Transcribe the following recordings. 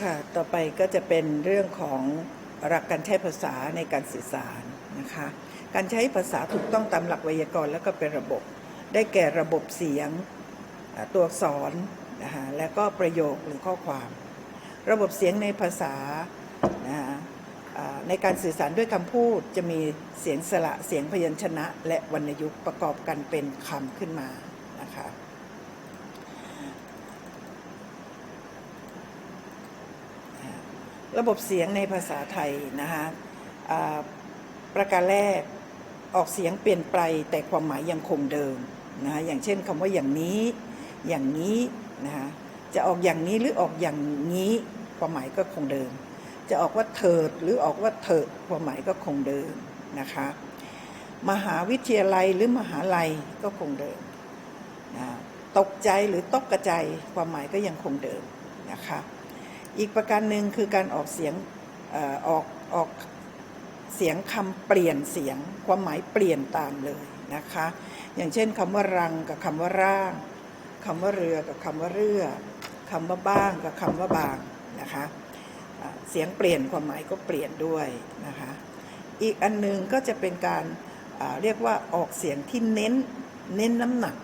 ค่ะ ต่อไปก็จะเป็นเรื่องของหลักการใช้ภาษาในการสื่อสารนะคะ การใช้ภาษาถูกต้องตามหลักไวยากรณ์แล้วก็เป็นระบบ ได้แก่ระบบเสียงตัวอักษรนะคะและก็ประโยคหรือข้อความ ระบบเสียงในภาษานะะอ่าในการสื่อสารด้วยคำพูดจะมีเสียงสระเสียงพยัญชนะ และวรรณยุกต์ประกอบกันเป็นคำขึ้นมานะคะ ระบบเสียงในภาษาไทยนะคะประการแรกออกเสียงเปลี่ยนไปแต่ความหมายยังคงเดิมนะคะอย่างเช่นคำว่าอย่างนี้ อย่างนี้นะคะจะออกอย่างนี้หรือออกอย่างนี้ความหมายก็คงเดิม จะออกว่าเถิดหรือออกว่าเถิดความหมายก็คงเดิมนะคะมหาวิทยาลัยหรือมหาลัยก็คงเดิมนะตกใจหรือตกกระใจความหมายก็ยังคงเดิมนะคะ อีกประการหนึ่งคือการออกเสียงออกออกเสียงคำเปลี่ยนเสียงความหมายเปลี่ยนตามเลยนะคะ อย่างเช่นคำว่ารังกับคำว่าร่างคำว่าเรือกับคำว่าเรือคำว่าบ้างกับคำว่าบางนะคะเสียงเปลี่ยนความหมายก็เปลี่ยนด้วยนะคะอีกอันหนึงก็จะเป็นการเรียกว่าออกเสียงที่เน้นเน้นน้ำหนัก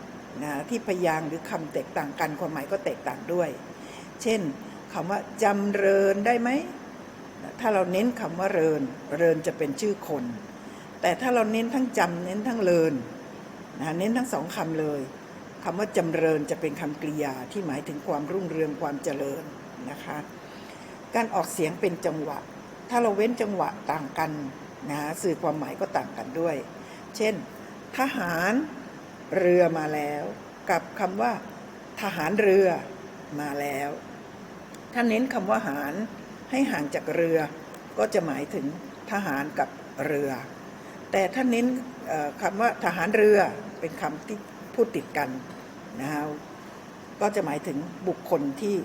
นะที่พยางหรือคำแตกต่างกันความหมายก็แตกต่างด้วย เช่น คำว่าจำเริญได้ไหม ถ้าเราเน้นคำว่าเริญเริญจะเป็นชื่อคน แต่ถ้าเราเน้นทั้งจำเน้นทั้งเริญนะเน้นทั้งสองคำเลยคำว่าจำเริญจะเป็นคำกริยาที่หมายถึงความรุ่งเรืองความเจริญนะคะ การออกเสียงเป็นจังหวะ ถ้าเราเว้นจังหวะต่างกันนะสื่อความหมายก็ต่างกันด้วย เช่น ทหารเรือมาแล้ว กับคำว่า ทหารเรือมาแล้ว ถ้าเน้นคำว่าหารให้ห่างจากเรือ ก็จะหมายถึงทหารกับเรือ แต่ถ้าเน้นคำว่าทหารเรือเป็นคำที่พูดติดกันนะฮะก็จะหมายถึงบุคคลที่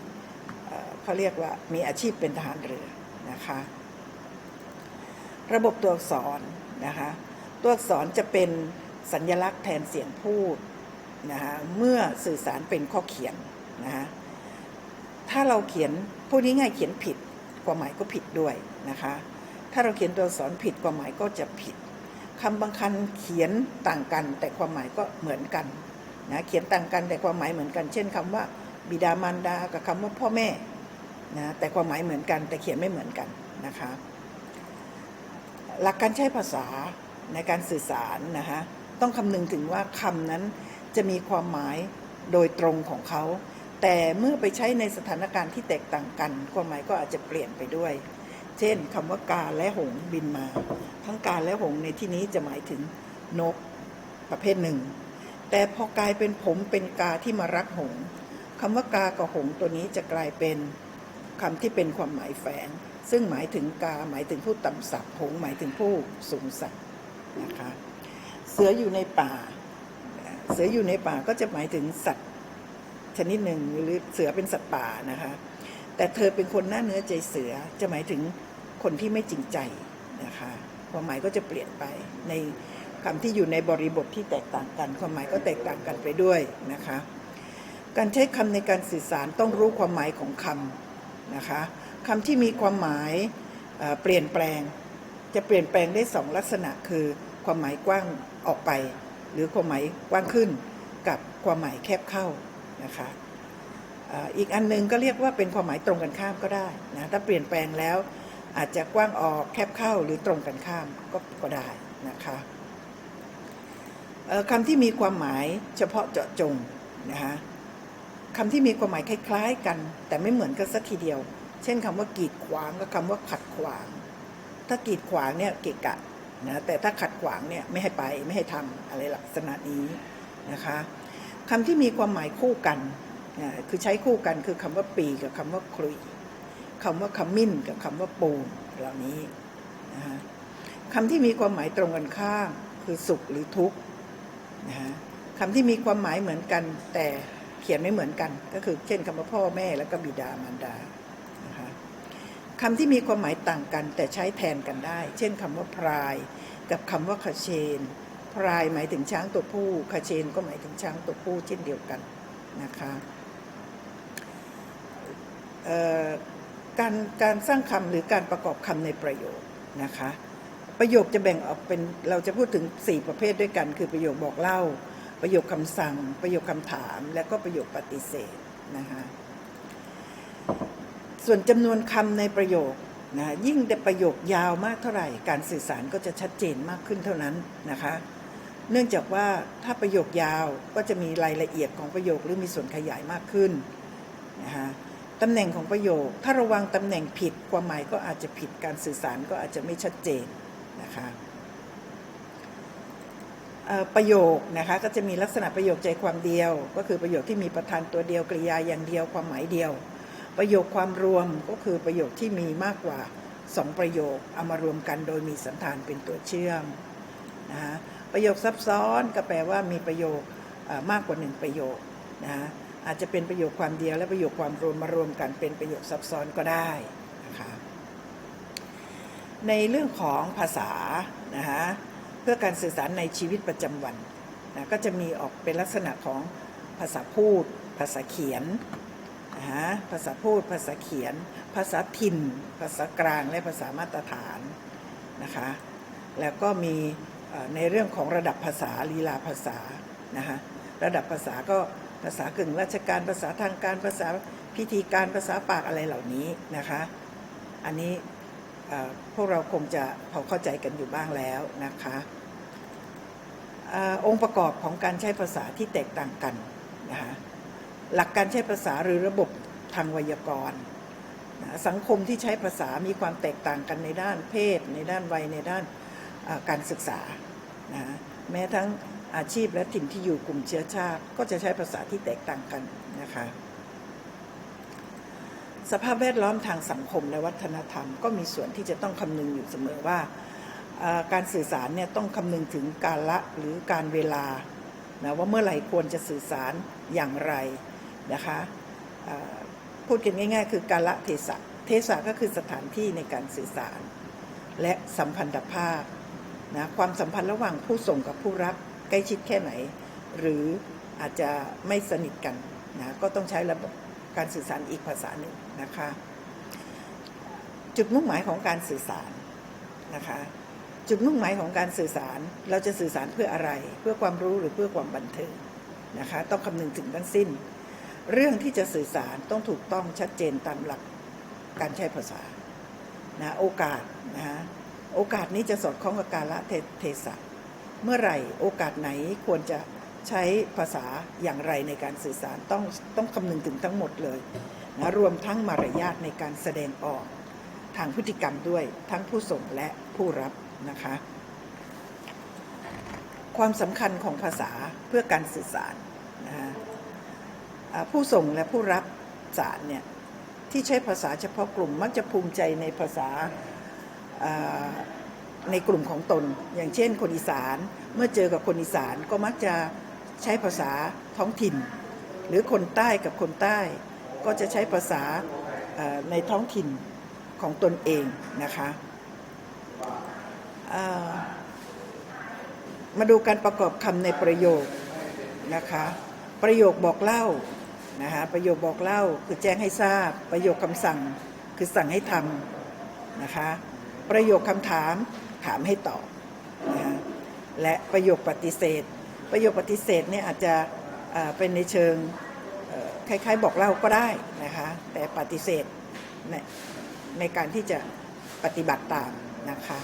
เอ่อเขาเรียกว่ามีอาชีพเป็นทหารเรือนะคะระบบตัวอักษรนะคะตัวอักษรจะเป็นสัญลักษณ์แทนเสียงพูดนะคะเมื่อสื่อสารเป็นข้อเขียนนะคะ ถ้าเราเขียนพูดง่ายๆเขียนผิดความหมายก็ผิดด้วยนะคะ ถ้าเราเขียนตัวอักษรผิดความหมายก็จะผิดคำบางคันเขียนต่างกัน แต่ความหมายก็เหมือนกันนะเขียนต่างกันแต่ความหมายเหมือนกัน เช่นคำว่าบิดามารดากับคำว่าพ่อแม่นะแต่ความหมายเหมือนกันแต่เขียนไม่เหมือนกันนะคะ หลักการใช้ภาษาในการสื่อสารนะคะต้องคำนึงถึงว่าคำนั้นจะมีความหมายโดยตรงของเขา แต่เมื่อไปใช้ในสถานการณ์ที่แตกต่างกันความหมายก็อาจจะเปลี่ยนไปด้วย เช่นคำว่ากาและหงบินมา ทั้งกาและหงในที่นี้จะหมายถึงนกประเภทหนึ่ง แต่พอกลายเป็นผมเป็นกาที่มารักหงคำว่ากากับหงตัวนี้จะกลายเป็นคำที่เป็นความหมายแฝง ซึ่งหมายถึงกาหมายถึงผู้ต่ำศักหงหมายถึงผู้สูงศักดิ์นะคะเสืออยู่ในป่า เสืออยู่ในป่าก็จะหมายถึงสัตว์ ชนิดหนึ่งหรือเสือเป็นสัตว์ป่านะคะ แต่เธอเป็นคนหน้าเนื้อใจเสือจะหมายถึงคนที่ไม่จริงใจนะคะความหมายก็จะเปลี่ยนไปในคำที่อยู่ในบริบทที่แตกต่างกัน ความหมายก็แตกต่างกันไปด้วยนะคะ การใช้คำในการสื่อสารต้องรู้ความหมายของคำนะคะคำที่มีความหมายเอ่อเปลี่ยนแปลง จะเปลี่ยนแปลงได้สองลักษณะคือ ความหมายกว้างออกไป หรือความหมายกว้างขึ้น กับความหมายแคบเข้า นะคะอีกอันหนึงก็เรียกว่าเป็นความหมายตรงกันข้ามก็ได้นะถ้าเปลี่ยนแปลงแล้วอาจจะกว้างออกแคบเข้าหรือตรงกันข้ามก็ก็ได้นะคะคำที่มีความหมายเฉพาะเจาะจงนะคะคำที่มีความหมายคล้ายๆกัน แต่ไม่เหมือนกันสักทีเดียว เช่นคำว่ากีดขวางกับคำว่าขัดขวาง ถ้ากีดขวางเนี่ยเกะกะนะแต่ถ้าขัดขวางเนี่ยไม่ให้ไปไม่ให้ทำอะไรลักษณะนี้นะคะ คำที่มีความหมายคู่กันนะคือใช้คู่กันคือคำว่าปีกับคำว่าคลุยคำว่าขมิ้นกับคำว่าปูนเหล่านี้นะคะคำที่มีความหมายตรงกันข้ามคือสุขหรือทุกข์นะคะคำที่มีความหมายเหมือนกัน แต่เขียนไม่เหมือนกัน ก็คือเช่นคำว่าพ่อแม่แล้วก็บิดามารดานะคะคำที่มีความหมายต่างกันแต่ใช้แทนกันได้ เช่นคำว่าพราย กับคำว่าขเชน พรายหมายถึงช้างตัวผู้ขเชนก็หมายถึงช้างตัวผู้เช่นเดียวกันนะคะการการสร้างคำหรือการประกอบคำในประโยคนะคะประโยคจะแบ่งออกเป็นเราจะพูดถึง 4 ประเภทด้วยกัน คือประโยคบอกเล่า ประโยคคำสั่ง ประโยคคำถาม และก็ประโยคปฏิเสธนะคะส่วนจำนวนคำในประโยคนะยิ่งแต่ประโยคยาวมากเท่าไหร่ การสื่อสารก็จะชัดเจนมากขึ้นเท่านั้นนะคะ เนื่องจากว่าถ้าประโยคยาวก็จะมีรายละเอียดของประโยคหรือมีส่วนขยายมากขึ้นนะคะตำแหน่งของประโยค ถ้าระวังตำแหน่งผิดความหมายก็อาจจะผิดการสื่อสารก็อาจจะไม่ชัดเจนนะคะประโยคนะคะก็จะมีลักษณะประโยคใจความเดียว ก็คือประโยคที่มีประธานตัวเดียวกริยาอย่างเดียวความหมายเดียว ประโยคความรวมก็คือประโยคที่มีมากกว่าสองประโยคเอามารวมกันโดยมีสันธานเป็นตัวเชื่อมนะคะ ประโยคซับซ้อนก็แปลว่ามีประโยคมากกว่าหนึ่งประโยคนะคะอาจจะเป็นประโยคความเดียวและประโยคความรวมมารวมกันเป็นประโยคซับซ้อนก็ได้นะคะในเรื่องของภาษานะคะเพื่อการสื่อสารในชีวิตประจำวันนะก็จะมีออกเป็นลักษณะของภาษาพูด ภาษาเขียนนะฮะภาษาพูด ภาษาเขียน ภาษาถิ่น ภาษากลางและภาษามาตรฐานนะคะแล้วก็มี ในเรื่องของระดับภาษาลีลาภาษานะคะระดับภาษาก็ภาษากึ่งราชการภาษาทางการภาษาพิธีการภาษาปากอะไรเหล่านี้นะคะ อันนี้พวกเราคงจะพอเข้าใจกันอยู่บ้างแล้วนะคะอองค์ประกอบของการใช้ภาษาที่แตกต่างกันนะคะหลักการใช้ภาษาหรือระบบทางไวยากรณ์สังคมที่ใช้ภาษามีความแตกต่างกันในด้านเพศ ในด้านวัยในด้านการศึกษา นะแม้ทั้งอาชีพและถิ่นที่อยู่กลุ่มเชื้อชาติ ก็จะใช้ภาษาที่แตกต่างกันนะคะสภาพแวดล้อมทางสังคมและวัฒนธรรม ก็มีส่วนที่จะต้องคำนึงอยู่เสมอว่าการสื่อสารเนี่ยต้องคำนึงถึงกาละหรือการเวลานะว่าเมื่อไหร่ควรจะสื่อสารอย่างไรนะคะพูดกันง่าย ๆ คือการละเทศะเทศะก็คือสถานที่ในการสื่อสาร และสัมพันธภาพ นะความสัมพันธ์ระหว่างผู้ส่งกับผู้รับใกล้ชิดแค่ไหน หรืออาจจะไม่สนิทกันนะก็ต้องใช้ระบบการสื่อสารอีกภาษาหนึ่งนะคะ จุดมุ่งหมายของการสื่อสารนะคะ จุดมุ่งหมายของการสื่อสาร เราจะสื่อสารเพื่ออะไร เพื่อความรู้หรือเพื่อความบันเทิงนะคะ ต้องคำนึงถึงทั้งสิ้น เรื่องที่จะสื่อสารต้องถูกต้องชัดเจนตามหลักการใช้ภาษานะโอกาสนะฮะ โอกาสนี้จะสอดคล้องกับกาลเทเทศะเมื่อไหร่โอกาสไหนควรจะใช้ภาษาอย่างไรในการสื่อสารต้องต้องคำนึงถึงทั้งหมดเลยนะรวมทั้งมารยาทในการแสดงออก ทางพฤติกรรมด้วยทั้งผู้ส่งและผู้รับนะคะ ความสำคัญของภาษาเพื่อการสื่อสารนะคะผู้ส่งและผู้รับสารเนี่ยที่ใช้ภาษาเฉพาะกลุ่มมักจะภูมิใจในภาษา ในกลุ่มของตน อย่างเช่น คนอีสานเมื่อเจอกับคนอีสานก็มักจะใช้ภาษาท้องถิ่น หรือคนใต้กับคนใต้ ก็จะใช้ภาษาในท้องถิ่นของตนเองนะคะามาดูการประกอบคำในประโยคนะคะประโยคบอกเล่านะคะประโยคบอกเล่าคือแจ้งให้ทราบ ประโยคคำสั่งคือสั่งให้ทำนะคะ ประโยคคำถามถามให้ตอบนะคะและประโยคปฏิเสธ ประโยคปฏิเสธเนี่ยอาจจะเป็นในเชิงคล้ายๆ บอกเล่าก็ได้นะคะแต่ปฏิเสธในในการที่จะปฏิบัติตามนะคะ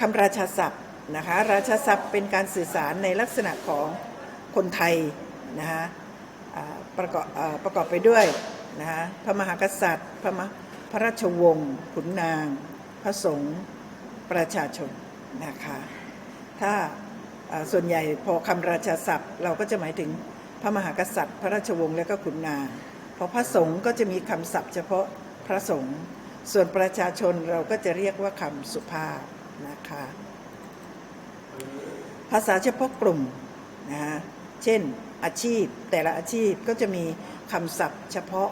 คำราชาศัพท์นะคะราชาศัพท์เป็นการสื่อสารในลักษณะของคนไทยนะคะประกอบประกอบไปด้วยนะคะพระมหากษัตริย์พระมหา พระราชวงศ์ขุนนาง พระสงฆ์ประชาชนนะคะถ้าส่วนใหญ่พอคำราชาศัพท์ เราก็จะหมายถึงพระมหากษัตริย์ พระราชวงศ์และก็ขุนนางพอพระสงฆ์ก็จะมีคำศัพท์ เฉพาะพระสงฆ์ส่วนประชาชนเราก็จะเรียกว่าคำสุภาพนะคะภาษาเฉพาะกลุ่มนะเช่นอาชีพแต่ละอาชีพก็จะมีคำศัพท์เฉพาะ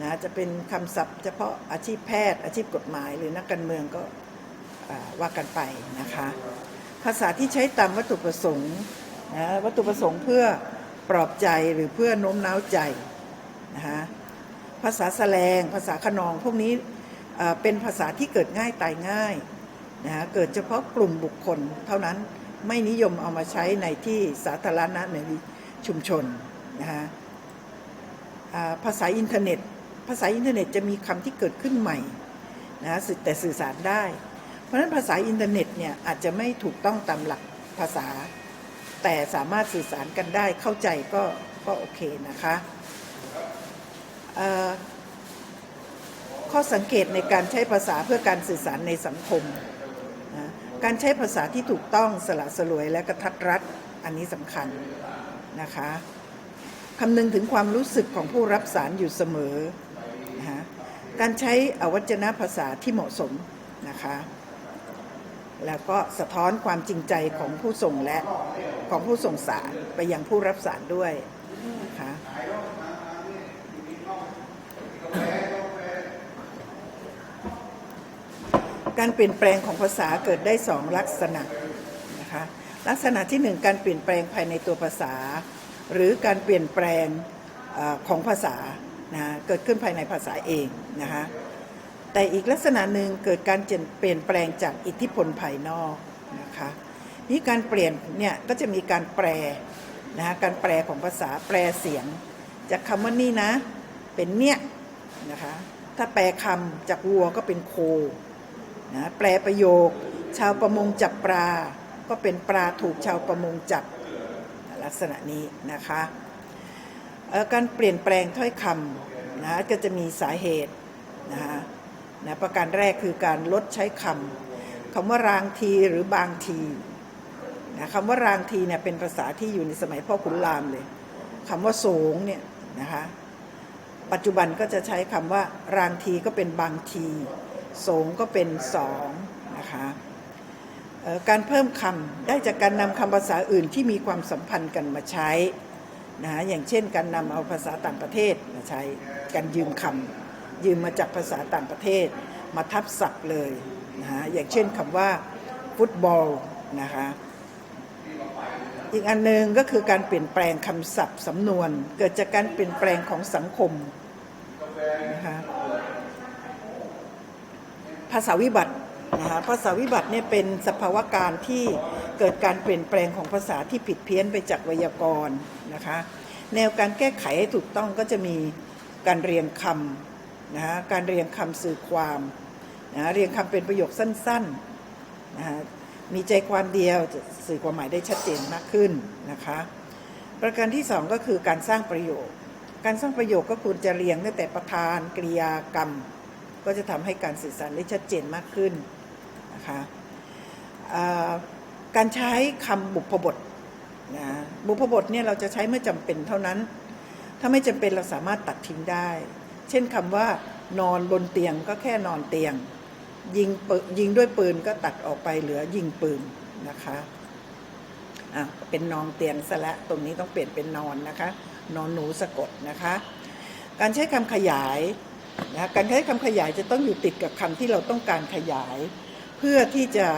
นะจะเป็นคำศัพท์เฉพาะอาชีพแพทย์ อาชีพกฎหมาย หรือนักการเมืองก็ว่ากันไปนะคะภาษาที่ใช้ตามวัตถุประสงค์นะวัตถุประสงค์เพื่อปลอบใจหรือเพื่อโน้มน้าวใจนะคะภาษาแสลง ภาษาขนองพวกนี้เป็นภาษาที่เกิดง่ายตายง่ายนะะเกิดเฉพาะกลุ่มบุคคล เท่านั้นไม่นิยมเอามาใช้ในที่สาธารณะในชุมชนนะฮะภาษาอินเทอร์เน็ต ภาษาอินเทอร์เน็ตจะมีคำที่เกิดขึ้นใหม่นะแต่สื่อสารได้ เพราะฉะนั้นภาษาอินเทอร์เน็ตเนี่ยอาจจะไม่ถูกต้องตามหลักภาษา แต่สามารถสื่อสารกันได้เข้าใจก็ก็โอเคนะคะข้อสังเกตในการใช้ภาษาเพื่อการสื่อสารในสังคมนะการใช้ภาษาที่ถูกต้องสละสลวยและกระทัดรัดอันนี้สำคัญนะคะคำนึงถึงความรู้สึกของผู้รับสารอยู่เสมอ นะคะการใช้อวัจนภาษาที่เหมาะสมนะคะ แล้วก็สะท้อนความจริงใจของผู้ส่งและของผู้ส่งสารไปยังผู้รับสารด้วยนะคะการเปลี่ยนแปลงของภาษาเกิดได้สองลักษณะนะคะลักษณะที่หนึ่งการเปลี่ยนแปลงภายในตัวภาษา หรือการเปลี่ยนแปลงอของภาษา นะเกิดขึ้นภายในภาษาเองนะคะแต่อีกลักษณะหนึ่งเกิดการเปลี่ยนแปลงจากอิทธิพลภายนอกนะคะนี่การเปลี่ยนเนี่ยก็จะมีการแปลนะฮะการแปลของภาษาแปลเสียง จากคำว่านี่นะ เป็นเนี่ยนะคะถ้าแปลคำจากวัวก็เป็นโคนะแปลประโยค ชาวประมงจับปลา ก็เป็นปลาถูกชาวประมงจับลักษณะนี้นะคะ การเปลี่ยนแปลงถ้อยคำนะก็จะมีสาเหตุนะคะนะประการแรกคือการลดใช้คำคำว่ารางทีหรือบางทีนะคำว่ารางทีเนี่ยเป็นภาษาที่อยู่ในสมัยพ่อขุนรามเลยคำว่าโสงเนี่ยนะคะปัจจุบันก็จะใช้คำว่ารางทีก็เป็นบางทีสงก็เป็นสองนะคะการเพิ่มคำได้จากการนำคำภาษาอื่นที่มีความสัมพันธ์กันมาใช้ นะฮะอย่างเช่นการนำเอาภาษาต่างประเทศมาใช้การยืมคำยืมมาจากภาษาต่างประเทศ มาทับศัพท์เลยนะฮะอย่างเช่นคำว่าฟุตบอลนะคะอีกอันหนึ่งก็คือการเปลี่ยนแปลงคำศัพท์สำนวน เกิดจากการเปลี่ยนแปลงของสังคมนะคะภาษาวิบัติ นะคะภาษาวิบัติเนี่ยเป็นสภาวะการที่เกิดการเปลี่ยนแปลงของภาษาที่ผิดเพี้ยนไปจากไวยากรณ์นะคะแนวการแก้ไขให้ถูกต้องก็จะมีการเรียงคำนะคะการเรียงคำสื่อความนะเรียงคำเป็นประโยคสั้นๆนะคะมีใจความเดียวจะสื่อความหมายได้ชัดเจนมากขึ้นนะคะประการที่สองก็คือการสร้างประโยค การสร้างประโยคก็ควรจะเรียงตั้งแต่ประธานกริยากรรม ก็จะทำให้การสื่อสารได้ชัดเจนมากขึ้น นะคะการใช้คำบุพบทนะบุพบทเนี่ยเราจะใช้เมื่อจำเป็นเท่านั้น ถ้าไม่จำเป็นเราสามารถตัดทิ้งได้ เช่นคำว่านอนบนเตียงก็แค่นอนเตียง ยิงยิงด้วยปืนก็ตัดออกไปเหลือยิงปืนนะคะอะเป็นนอนเตียงซะละตรงนี้ต้องเปลี่ยนเป็นนอนนะคะนอนหนูสะกดนะคะ การใช้คำขยายนะการใช้คำขยายจะต้องอยู่ติดกับคำที่เราต้องการขยาย พื่อที่จะ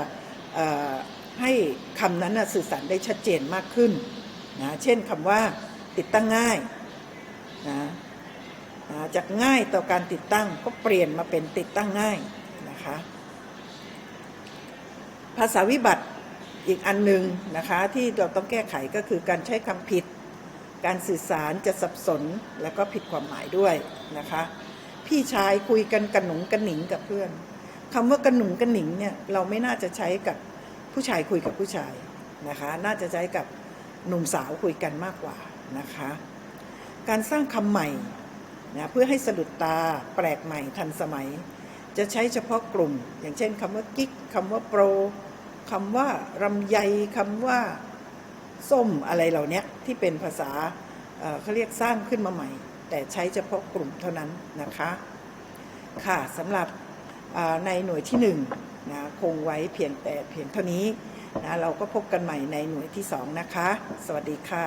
ให้คำนั้นสื่อสารได้ชัดเจนมากขึ้นนะเช่นคำว่าติดตั้งง่ายนะนะจากง่ายต่อการติดตั้งก็เปลี่ยนมาเป็นติดตั้งง่ายนะคะภาษาวิบัติอีกอันหนึ่งนะคะที่เราต้องแก้ไขก็คือการใช้คำผิด การสื่อสารจะสับสนแล้วก็ผิดความหมายด้วยนะคะพี่ชายคุยกันกระหนุงกระหนิงกับเพื่อน คำว่ากระหนุงกระหนิงเนี่ยเราไม่น่าจะใช้กับผู้ชายคุยกับผู้ชายนะคะ น่าจะใช้กับหนุ่มสาวคุยกันมากกว่านะคะ การสร้างคำใหม่นะเพื่อให้สะดุดตาแปลกใหม่ทันสมัย จะใช้เฉพาะกลุ่ม อย่างเช่นคำว่ากิ๊กคำว่าโปรคำว่ารำไยคำว่าส้มอะไรเหล่านี้ที่เป็นภาษาเขาเรียกสร้างขึ้นมาใหม่ แต่ใช้เฉพาะกลุ่มเท่านั้นนะคะ ค่ะสำหรับ ในหน่วยที่หนึ่งนะคงไว้เพียงแต่เพียงเท่านี้นะเราก็พบกันใหม่ในหน่วยที่สองนะคะ สวัสดีค่ะ